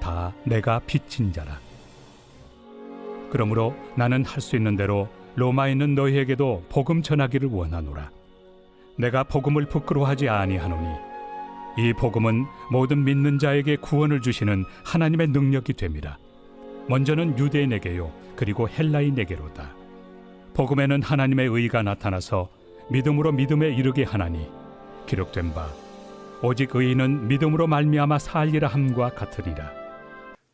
다 내가 빚진 자라. 그러므로 나는 할 수 있는 대로 로마에 있는 너희에게도 복음 전하기를 원하노라. 내가 복음을 부끄러워하지 아니하노니 이 복음은 모든 믿는 자에게 구원을 주시는 하나님의 능력이 됨이라. 먼저는 유대인에게요, 그리고 헬라인에게로다. 복음에는 하나님의 의가 나타나서 믿음으로 믿음에 이르게 하나니 기록된 바 오직 의인은 믿음으로 말미암아 살리라 함과 같으리라.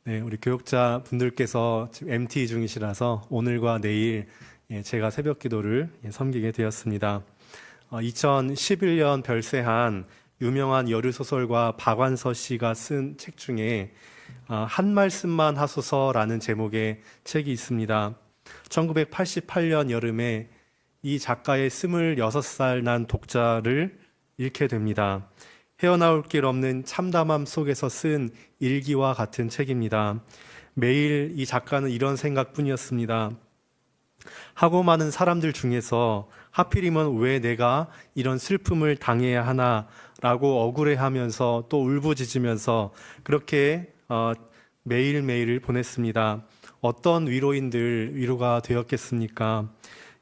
네, 우리 교육자 분들께서 지금 MT 중이시라서 오늘과 내일 예, 제가 새벽 기도를 예, 섬기게 되었습니다. 어, 2011년 별세한 유명한 여류 소설가 박완서 씨가 쓴 책 중에 아, 한 말씀만 하소서라는 제목의 책이 있습니다. 1988년 여름에 이 작가의 26살 난 독자를 잃게 됩니다. 헤어나올 길 없는 참담함 속에서 쓴 일기와 같은 책입니다. 매일 이 작가는 이런 생각뿐이었습니다. 하고 많은 사람들 중에서 하필이면 왜 내가 이런 슬픔을 당해야 하나라고 억울해하면서 또 울부짖으면서 그렇게 어, 매일매일을 보냈습니다. 어떤 위로인들 위로가 되었겠습니까?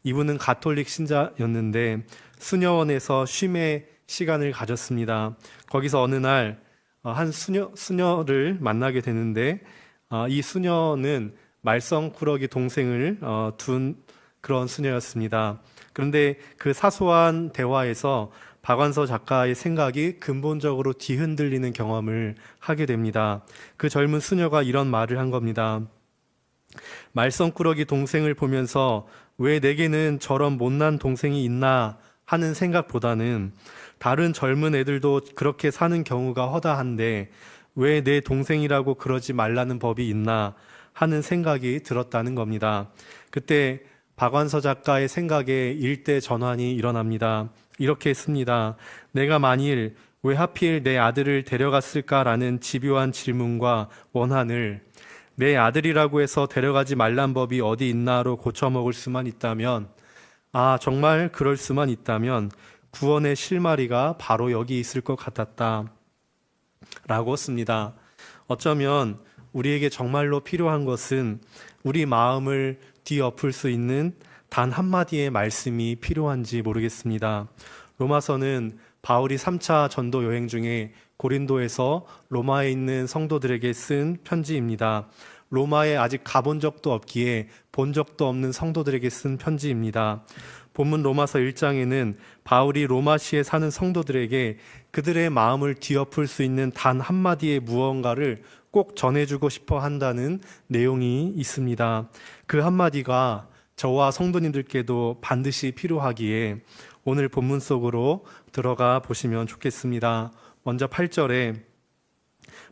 이분은 가톨릭 신자였는데 수녀원에서 쉼의 시간을 가졌습니다. 거기서 어느 날 어, 한 수녀 수녀를 만나게 되는데 어, 이 수녀는 말썽꾸러기 동생을 어, 둔 그런 수녀였습니다. 그런데 그 사소한 대화에서 박완서 작가의 생각이 근본적으로 뒤흔들리는 경험을 하게 됩니다. 그 젊은 수녀가 이런 말을 한 겁니다. 말썽꾸러기 동생을 보면서 왜 내게는 저런 못난 동생이 있나 하는 생각보다는 다른 젊은 애들도 그렇게 사는 경우가 허다한데 왜 내 동생이라고 그러지 말라는 법이 있나 하는 생각이 들었다는 겁니다. 그때 박완서 작가의 생각에 일대 전환이 일어납니다. 이렇게 했습니다. 내가 만일 왜 하필 내 아들을 데려갔을까라는 집요한 질문과 원한을 내 아들이라고 해서 데려가지 말란 법이 어디 있나로 고쳐먹을 수만 있다면, 아, 정말 그럴 수만 있다면 구원의 실마리가 바로 여기 있을 것 같았다. 라고 씁니다. 어쩌면 우리에게 정말로 필요한 것은 우리 마음을 뒤엎을 수 있는 단 한마디의 말씀이 필요한지 모르겠습니다. 로마서는 바울이 3차 전도 여행 중에 고린도에서 로마에 있는 성도들에게 쓴 편지입니다. 로마에 아직 가본 적도 없기에 본 적도 없는 성도들에게 쓴 편지입니다. 본문 로마서 1장에는 바울이 로마시에 사는 성도들에게 그들의 마음을 뒤엎을 수 있는 단 한마디의 무언가를 꼭 전해주고 싶어 한다는 내용이 있습니다. 그 한마디가 저와 성도님들께도 반드시 필요하기에 오늘 본문 속으로 들어가 보시면 좋겠습니다. 먼저 8절에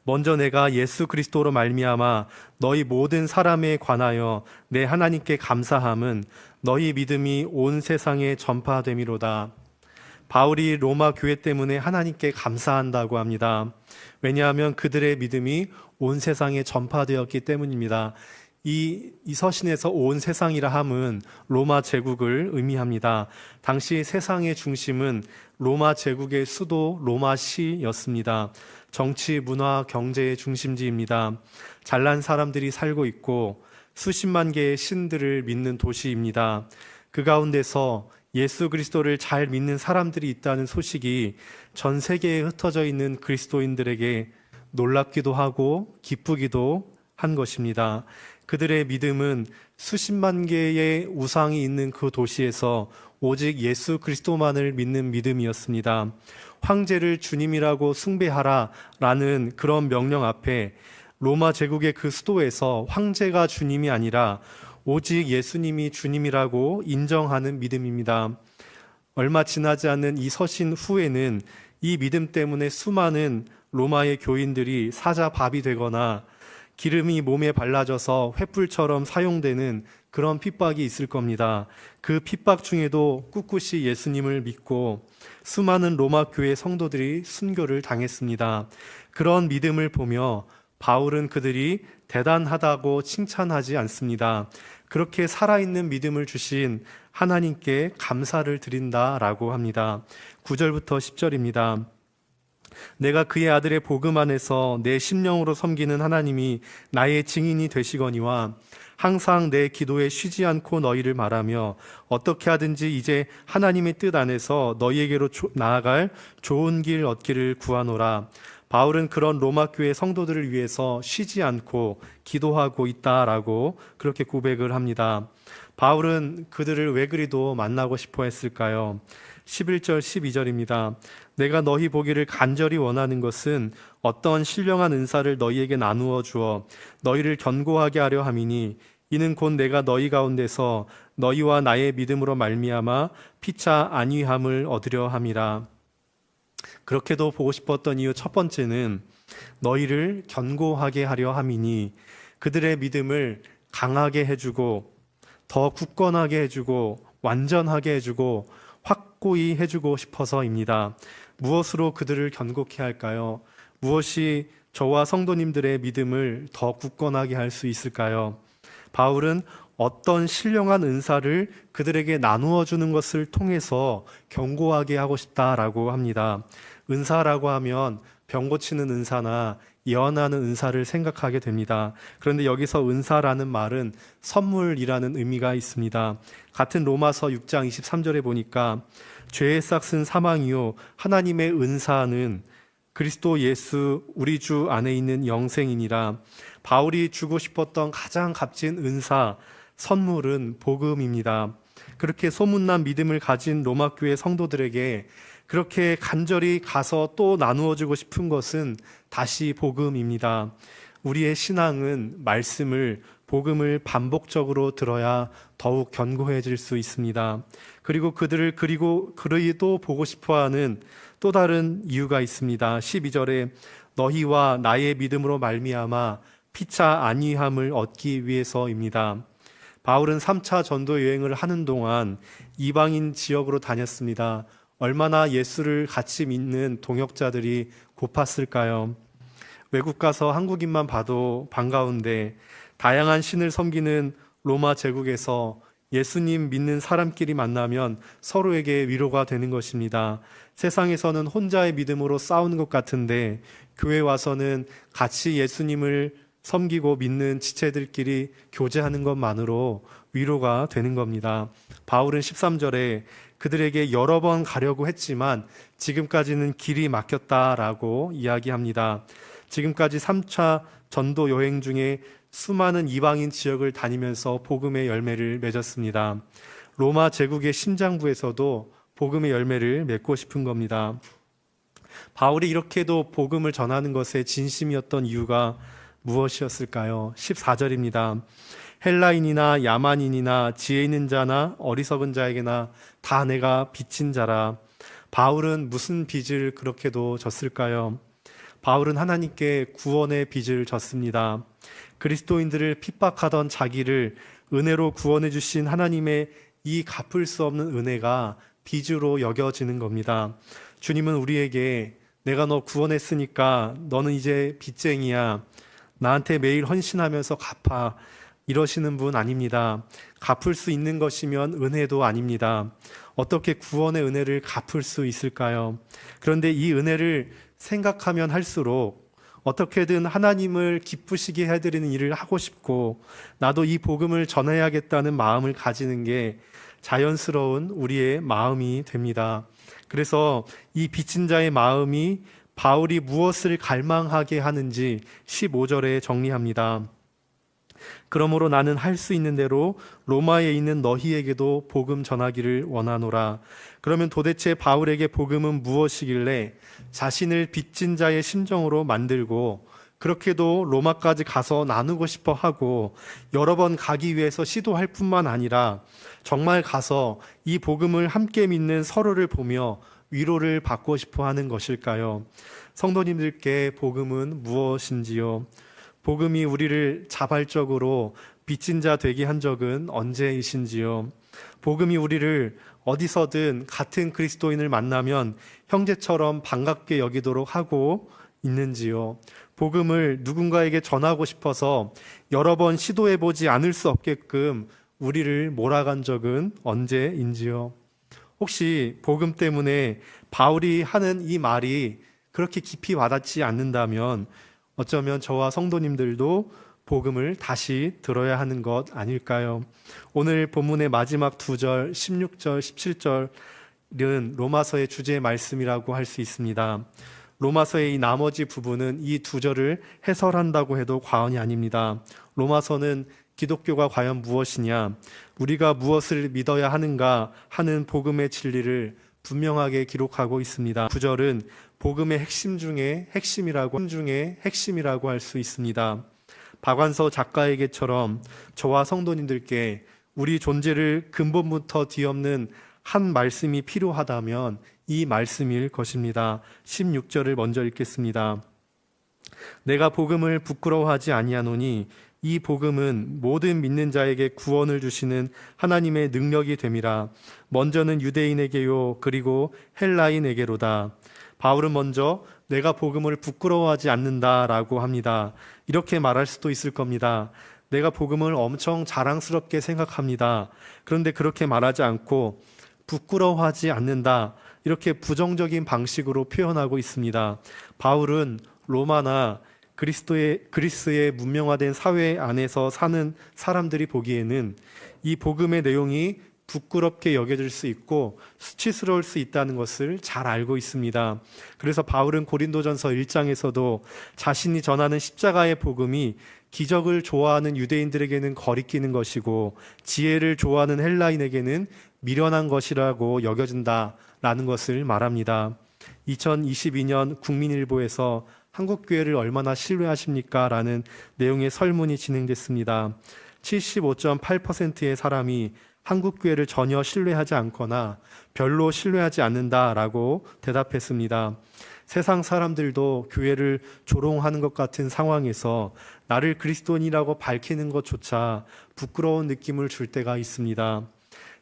먼저 내가 예수 그리스도로 말미암아 너희 모든 사람에 관하여 내 하나님께 감사함은 너희 믿음이 온 세상에 전파됨이로다. 바울이 로마 교회 때문에 하나님께 감사한다고 합니다. 왜냐하면 그들의 믿음이 온 세상에 전파되었기 때문입니다. 이, 이 서신에서 온 세상이라 함은 로마 제국을 의미합니다. 당시 세상의 중심은 로마 제국의 수도 로마시였습니다. 정치, 문화, 경제의 중심지입니다. 잘난 사람들이 살고 있고 수십만 개의 신들을 믿는 도시입니다. 그 가운데서 예수 그리스도를 잘 믿는 사람들이 있다는 소식이 전 세계에 흩어져 있는 그리스도인들에게 놀랍기도 하고 기쁘기도 한 것입니다. 그들의 믿음은 수십만 개의 우상이 있는 그 도시에서 오직 예수 그리스도만을 믿는 믿음이었습니다. 황제를 주님이라고 숭배하라 라는 그런 명령 앞에 로마 제국의 그 수도에서 황제가 주님이 아니라 오직 예수님이 주님이라고 인정하는 믿음입니다. 얼마 지나지 않은 이 서신 후에는 이 믿음 때문에 수많은 로마의 교인들이 사자 밥이 되거나 기름이 몸에 발라져서 횃불처럼 사용되는 그런 핍박이 있을 겁니다. 그 핍박 중에도 꿋꿋이 예수님을 믿고 수많은 로마 교회 성도들이 순교를 당했습니다. 그런 믿음을 보며 바울은 그들이 대단하다고 칭찬하지 않습니다. 그렇게 살아있는 믿음을 주신 하나님께 감사를 드린다라고 합니다. 9절부터 10절입니다. 내가 그의 아들의 복음 안에서 내 심령으로 섬기는 하나님이 나의 증인이 되시거니와 항상 내 기도에 쉬지 않고 너희를 말하며 어떻게 하든지 이제 하나님의 뜻 안에서 너희에게로 조- 나아갈 좋은 길 얻기를 구하노라. 바울은 그런 로마 교회 성도들을 위해서 쉬지 않고 기도하고 있다라고 그렇게 고백을 합니다. 바울은 그들을 왜 그리도 만나고 싶어 했을까요? 11절 12절입니다. 내가 너희 보기를 간절히 원하는 것은 어떤 신령한 은사를 너희에게 나누어 주어 너희를 견고하게 하려 함이니 이는 곧 내가 너희 가운데서 너희와 나의 믿음으로 말미암아 피차 안위함을 얻으려 함이라. 그렇게도 보고 싶었던 이유 첫 번째는 너희를 견고하게 하려 함이니 그들의 믿음을 강하게 해주고 더 굳건하게 해주고 완전하게 해주고 확고히 해주고 싶어서입니다. 무엇으로 그들을 견고케 할까요? 무엇이 저와 성도님들의 믿음을 더 굳건하게 할 수 있을까요? 바울은 어떤 신령한 은사를 그들에게 나누어 주는 것을 통해서 견고하게 하고 싶다라고 합니다. 은사라고 하면 병 고치는 은사나 예언하는 은사를 생각하게 됩니다. 그런데 여기서 은사라는 말은 선물이라는 의미가 있습니다. 같은 로마서 6장 23절에 보니까 죄의 싹은 사망이요 하나님의 은사는 그리스도 예수 우리 주 안에 있는 영생이니라. 바울이 주고 싶었던 가장 값진 은사 선물은 복음입니다. 그렇게 소문난 믿음을 가진 로마 교회 성도들에게 그렇게 간절히 가서 또 나누어 주고 싶은 것은 다시 복음입니다. 우리의 신앙은 말씀을 복음을 반복적으로 들어야 더욱 견고해질 수 있습니다. 그리고 그들을 그리고 그리도 보고 싶어하는 또 다른 이유가 있습니다. 12절에 너희와 나의 믿음으로 말미암아 피차 안위함을 얻기 위해서입니다. 바울은 3차 전도 여행을 하는 동안 이방인 지역으로 다녔습니다. 얼마나 예수를 같이 믿는 동역자들이 고팠을까요? 외국 가서 한국인만 봐도 반가운데 다양한 신을 섬기는 로마 제국에서 예수님 믿는 사람끼리 만나면 서로에게 위로가 되는 것입니다. 세상에서는 혼자의 믿음으로 싸우는 것 같은데 교회 와서는 같이 예수님을 섬기고 믿는 지체들끼리 교제하는 것만으로 위로가 되는 겁니다. 바울은 13절에 그들에게 여러 번 가려고 했지만 지금까지는 길이 막혔다라고 이야기합니다. 지금까지 3차 전도 여행 중에 수많은 이방인 지역을 다니면서 복음의 열매를 맺었습니다. 로마 제국의 심장부에서도 복음의 열매를 맺고 싶은 겁니다. 바울이 이렇게도 복음을 전하는 것에 진심이었던 이유가 무엇이었을까요? 14절입니다. 헬라인이나 야만인이나 지혜 있는 자나 어리석은 자에게나 다 내가 빚진 자라. 바울은 무슨 빚을 그렇게도 졌을까요? 바울은 하나님께 구원의 빚을 졌습니다. 그리스도인들을 핍박하던 자기를 은혜로 구원해 주신 하나님의 이 갚을 수 없는 은혜가 빚으로 여겨지는 겁니다. 주님은 우리에게 내가 너 구원했으니까 너는 이제 빚쟁이야. 나한테 매일 헌신하면서 갚아. 이러시는 분 아닙니다. 갚을 수 있는 것이면 은혜도 아닙니다. 어떻게 구원의 은혜를 갚을 수 있을까요? 그런데 이 은혜를 생각하면 할수록 어떻게든 하나님을 기쁘시게 해드리는 일을 하고 싶고 나도 이 복음을 전해야겠다는 마음을 가지는 게 자연스러운 우리의 마음이 됩니다. 그래서 이 빚진 자의 마음이 바울이 무엇을 갈망하게 하는지 15절에 정리합니다. 그러므로 나는 할 수 있는 대로 로마에 있는 너희에게도 복음 전하기를 원하노라. 그러면 도대체 바울에게 복음은 무엇이길래 자신을 빚진 자의 심정으로 만들고 그렇게도 로마까지 가서 나누고 싶어 하고 여러 번 가기 위해서 시도할 뿐만 아니라 정말 가서 이 복음을 함께 믿는 서로를 보며 위로를 받고 싶어 하는 것일까요? 성도님들께 복음은 무엇인지요? 복음이 우리를 자발적으로 빚진 자 되게 한 적은 언제이신지요? 복음이 우리를 어디서든 같은 그리스도인을 만나면 형제처럼 반갑게 여기도록 하고 있는지요? 복음을 누군가에게 전하고 싶어서 여러 번 시도해 보지 않을 수 없게끔 우리를 몰아간 적은 언제인지요? 혹시 복음 때문에 바울이 하는 이 말이 그렇게 깊이 와닿지 않는다면 어쩌면 저와 성도님들도 복음을 다시 들어야 하는 것 아닐까요? 오늘 본문의 마지막 두 절, 16절, 17절은 로마서의 주제 말씀이라고 할 수 있습니다. 로마서의 이 나머지 부분은 이 두 절을 해설한다고 해도 과언이 아닙니다. 로마서는 기독교가 과연 무엇이냐, 우리가 무엇을 믿어야 하는가 하는 복음의 진리를 분명하게 기록하고 있습니다. 구절은 복음의 핵심 중에 핵심이라고 중에 핵심이라고 할 수 있습니다. 박완서 작가에게처럼 저와 성도님들께 우리 존재를 근본부터 뒤엎는 한 말씀이 필요하다면 이 말씀일 것입니다. 16절을 먼저 읽겠습니다. 내가 복음을 부끄러워하지 아니하노니 이 복음은 모든 믿는 자에게 구원을 주시는 하나님의 능력이 됨이라. 먼저는 유대인에게요, 그리고 헬라인에게로다. 바울은 먼저 내가 복음을 부끄러워하지 않는다라고 합니다. 이렇게 말할 수도 있을 겁니다. 내가 복음을 엄청 자랑스럽게 생각합니다. 그런데 그렇게 말하지 않고 부끄러워하지 않는다. 이렇게 부정적인 방식으로 표현하고 있습니다. 바울은 로마나 그리스도의 그리스의 문명화된 사회 안에서 사는 사람들이 보기에는 이 복음의 내용이 부끄럽게 여겨질 수 있고 수치스러울 수 있다는 것을 잘 알고 있습니다. 그래서 바울은 고린도전서 1장에서도 자신이 전하는 십자가의 복음이 기적을 좋아하는 유대인들에게는 거리끼는 것이고 지혜를 좋아하는 헬라인에게는 미련한 것이라고 여겨진다라는 것을 말합니다. 2022년 국민일보에서 한국교회를 얼마나 신뢰하십니까? 라는 내용의 설문이 진행됐습니다. 75.8%의 사람이 한국 교회를 전혀 신뢰하지 않거나 별로 신뢰하지 않는다라고 대답했습니다. 세상 사람들도 교회를 조롱하는 것 같은 상황에서 나를 그리스도인이라고 밝히는 것조차 부끄러운 느낌을 줄 때가 있습니다.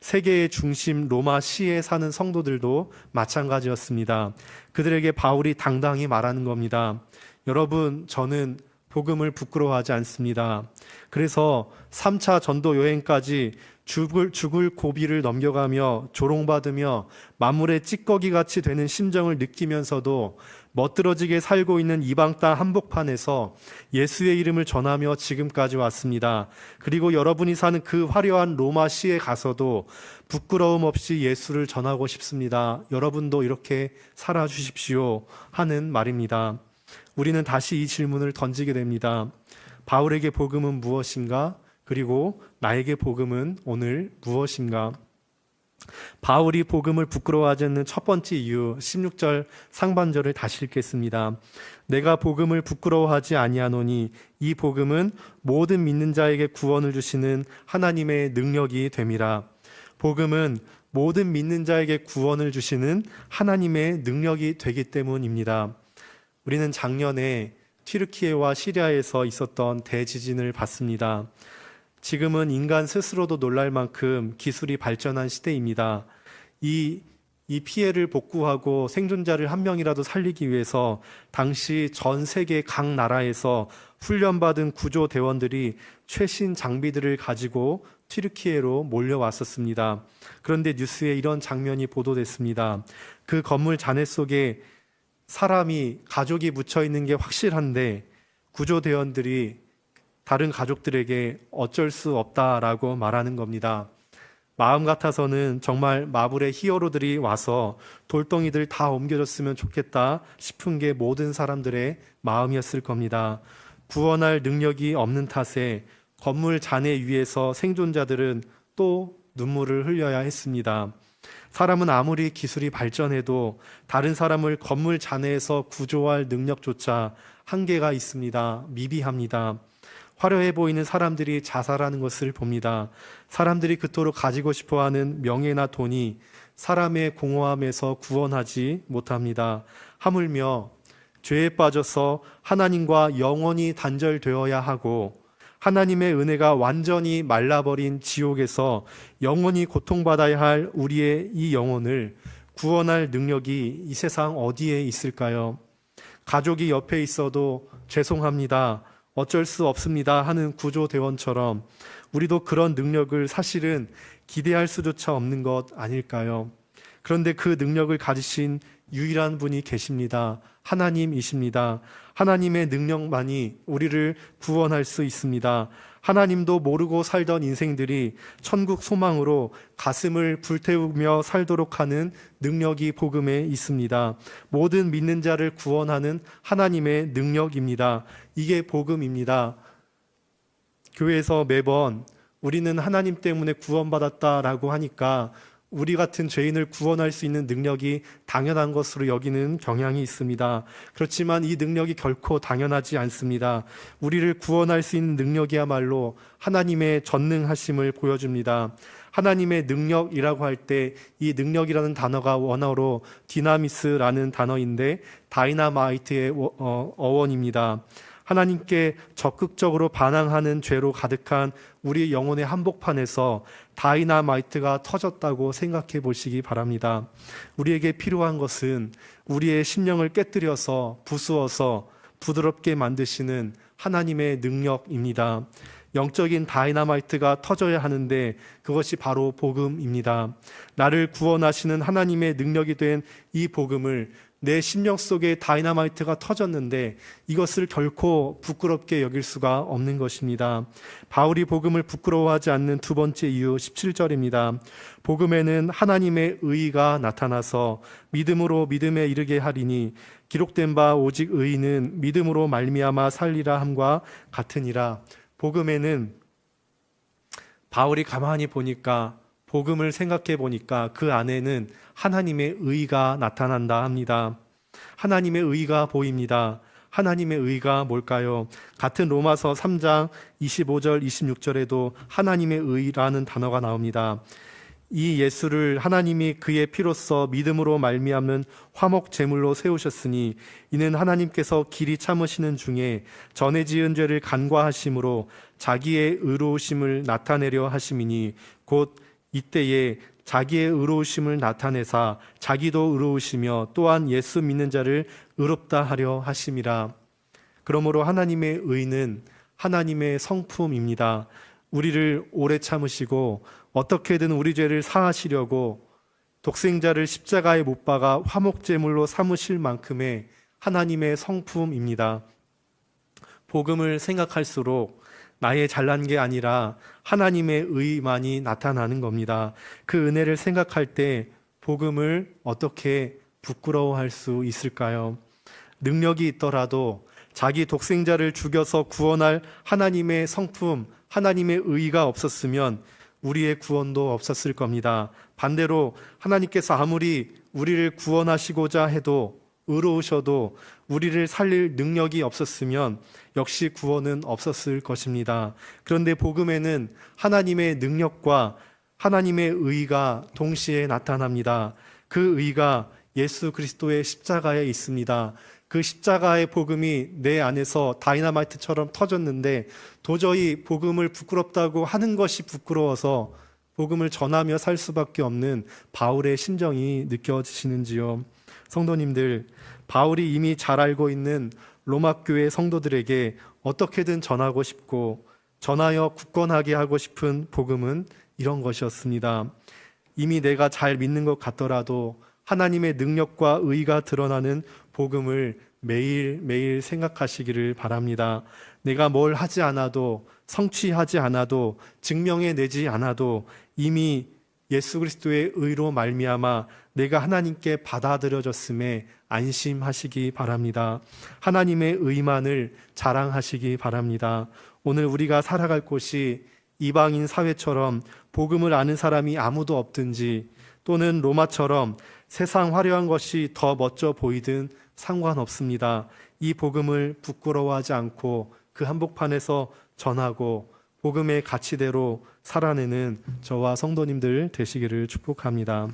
세계의 중심 로마 시에 사는 성도들도 마찬가지였습니다. 그들에게 바울이 당당히 말하는 겁니다. 여러분, 저는 복음을 부끄러워하지 않습니다. 그래서 3차 전도 여행까지 죽을, 죽을 고비를 넘겨가며 조롱받으며 만물의 찌꺼기 같이 되는 심정을 느끼면서도 멋들어지게 살고 있는 이방 땅 한복판에서 예수의 이름을 전하며 지금까지 왔습니다. 그리고 여러분이 사는 그 화려한 로마 시에 가서도 부끄러움 없이 예수를 전하고 싶습니다. 여러분도 이렇게 살아주십시오. 하는 말입니다. 우리는 다시 이 질문을 던지게 됩니다. 바울에게 복음은 무엇인가? 그리고 나에게 복음은 오늘 무엇인가? 바울이 복음을 부끄러워하지 않는 첫 번째 이유 16절 상반절을 다시 읽겠습니다. 내가 복음을 부끄러워하지 아니하노니 이 복음은 모든 믿는 자에게 구원을 주시는 하나님의 능력이 됨이라. 복음은 모든 믿는 자에게 구원을 주시는 하나님의 능력이 되기 때문입니다. 우리는 작년에 튀르키예와 시리아에서 있었던 대지진을 봤습니다. 지금은 인간 스스로도 놀랄 만큼 기술이 발전한 시대입니다. 이, 이 피해를 복구하고 생존자를 한 명이라도 살리기 위해서 당시 전 세계 각 나라에서 훈련받은 구조대원들이 최신 장비들을 가지고 튀르키예로 몰려왔었습니다. 그런데 뉴스에 이런 장면이 보도됐습니다. 그 건물 잔해 속에 사람이 가족이 묻혀 있는 게 확실한데 구조대원들이 다른 가족들에게 어쩔 수 없다라고 말하는 겁니다. 마음 같아서는 정말 마블의 히어로들이 와서 돌덩이들 다 옮겨줬으면 좋겠다 싶은 게 모든 사람들의 마음이었을 겁니다. 구원할 능력이 없는 탓에 건물 잔해 위에서 생존자들은 또 눈물을 흘려야 했습니다. 사람은 아무리 기술이 발전해도 다른 사람을 건물 잔해에서 구조할 능력조차 한계가 있습니다. 미비합니다. 화려해 보이는 사람들이 자살하는 것을 봅니다. 사람들이 그토록 가지고 싶어 하는 명예나 돈이 사람의 공허함에서 구원하지 못합니다. 하물며 죄에 빠져서 하나님과 영원히 단절되어야 하고 하나님의 은혜가 완전히 말라버린 지옥에서 영원히 고통받아야 할 우리의 이 영혼을 구원할 능력이 이 세상 어디에 있을까요? 가족이 옆에 있어도 죄송합니다. 어쩔 수 없습니다. 하는 구조대원처럼 우리도 그런 능력을 사실은 기대할 수조차 없는 것 아닐까요? 그런데 그 능력을 가지신 유일한 분이 계십니다. 하나님이십니다. 하나님의 능력만이 우리를 구원할 수 있습니다. 하나님도 모르고 살던 인생들이 천국 소망으로 가슴을 불태우며 살도록 하는 능력이 복음에 있습니다. 모든 믿는 자를 구원하는 하나님의 능력입니다. 이게 복음입니다. 교회에서 매번 우리는 하나님 때문에 구원받았다라고 하니까 우리 같은 죄인을 구원할 수 있는 능력이 당연한 것으로 여기는 경향이 있습니다. 그렇지만 이 능력이 결코 당연하지 않습니다. 우리를 구원할 수 있는 능력이야말로 하나님의 전능하심을 보여줍니다. 하나님의 능력이라고 할 때 이 능력이라는 단어가 원어로 디나미스라는 단어인데 다이나마이트의 어- 어- 어원입니다. 하나님께 적극적으로 반항하는 죄로 가득한 우리 영혼의 한복판에서 다이나마이트가 터졌다고 생각해 보시기 바랍니다. 우리에게 필요한 것은 우리의 심령을 깨뜨려서 부수어서 부드럽게 만드시는 하나님의 능력입니다. 영적인 다이나마이트가 터져야 하는데 그것이 바로 복음입니다. 나를 구원하시는 하나님의 능력이 된 이 복음을 내 심령 속에 다이나마이트가 터졌는데 이것을 결코 부끄럽게 여길 수가 없는 것입니다. 바울이 복음을 부끄러워하지 않는 두 번째 이유 17절입니다. 복음에는 하나님의 의가 나타나서 믿음으로 믿음에 이르게 하리니 기록된 바 오직 의인은 믿음으로 말미암아 살리라 함과 같으니라. 복음에는 바울이 가만히 보니까 복음을 생각해 보니까 그 안에는 하나님의 의가 나타난다 합니다. 하나님의 의가 보입니다. 하나님의 의가 뭘까요? 같은 로마서 3장 25절, 26절에도 하나님의 의라는 단어가 나옵니다. 이 예수를 하나님이 그의 피로써 믿음으로 말미암는 화목 제물로 세우셨으니 이는 하나님께서 길이 참으시는 중에 전에 지은 죄를 간과하심으로 자기의 의로우심을 나타내려 하심이니 곧 이때에 자기의 의로우심을 나타내사 자기도 의로우시며 또한 예수 믿는 자를 의롭다 하려 하심이라. 그러므로 하나님의 의는 하나님의 성품입니다. 우리를 오래 참으시고 어떻게든 우리 죄를 사하시려고 독생자를 십자가에 못 박아 화목제물로 삼으실 만큼의 하나님의 성품입니다. 복음을 생각할수록 나의 잘난 게 아니라 하나님의 의만이 나타나는 겁니다. 그 은혜를 생각할 때 복음을 어떻게 부끄러워할 수 있을까요? 능력이 있더라도 자기 독생자를 죽여서 구원할 하나님의 성품, 하나님의 의가 없었으면 우리의 구원도 없었을 겁니다. 반대로 하나님께서 아무리 우리를 구원하시고자 해도 의로우셔도 우리를 살릴 능력이 없었으면 역시 구원은 없었을 것입니다. 그런데 복음에는 하나님의 능력과 하나님의 의가 동시에 나타납니다. 그 의가 예수 그리스도의 십자가에 있습니다. 그 십자가의 복음이 내 안에서 다이나마이트처럼 터졌는데 도저히 복음을 부끄럽다고 하는 것이 부끄러워서 복음을 전하며 살 수밖에 없는 바울의 심정이 느껴지시는지요. 성도님들, 바울이 이미 잘 알고 있는 로마 교회 성도들에게 어떻게든 전하고 싶고 전하여 굳건하게 하고 싶은 복음은 이런 것이었습니다. 이미 내가 잘 믿는 것 같더라도 하나님의 능력과 의가 드러나는 복음을 매일매일 생각하시기를 바랍니다. 내가 뭘 하지 않아도 성취하지 않아도 증명해 내지 않아도 이미 예수 그리스도의 의로 말미암아 내가 하나님께 받아들여졌음에 안심하시기 바랍니다. 하나님의 의만을 자랑하시기 바랍니다. 오늘 우리가 살아갈 곳이 이방인 사회처럼 복음을 아는 사람이 아무도 없든지 또는 로마처럼 세상 화려한 것이 더 멋져 보이든 상관없습니다. 이 복음을 부끄러워하지 않고 그 한복판에서 전하고 복음의 가치대로 살아내는 저와 성도님들 되시기를 축복합니다.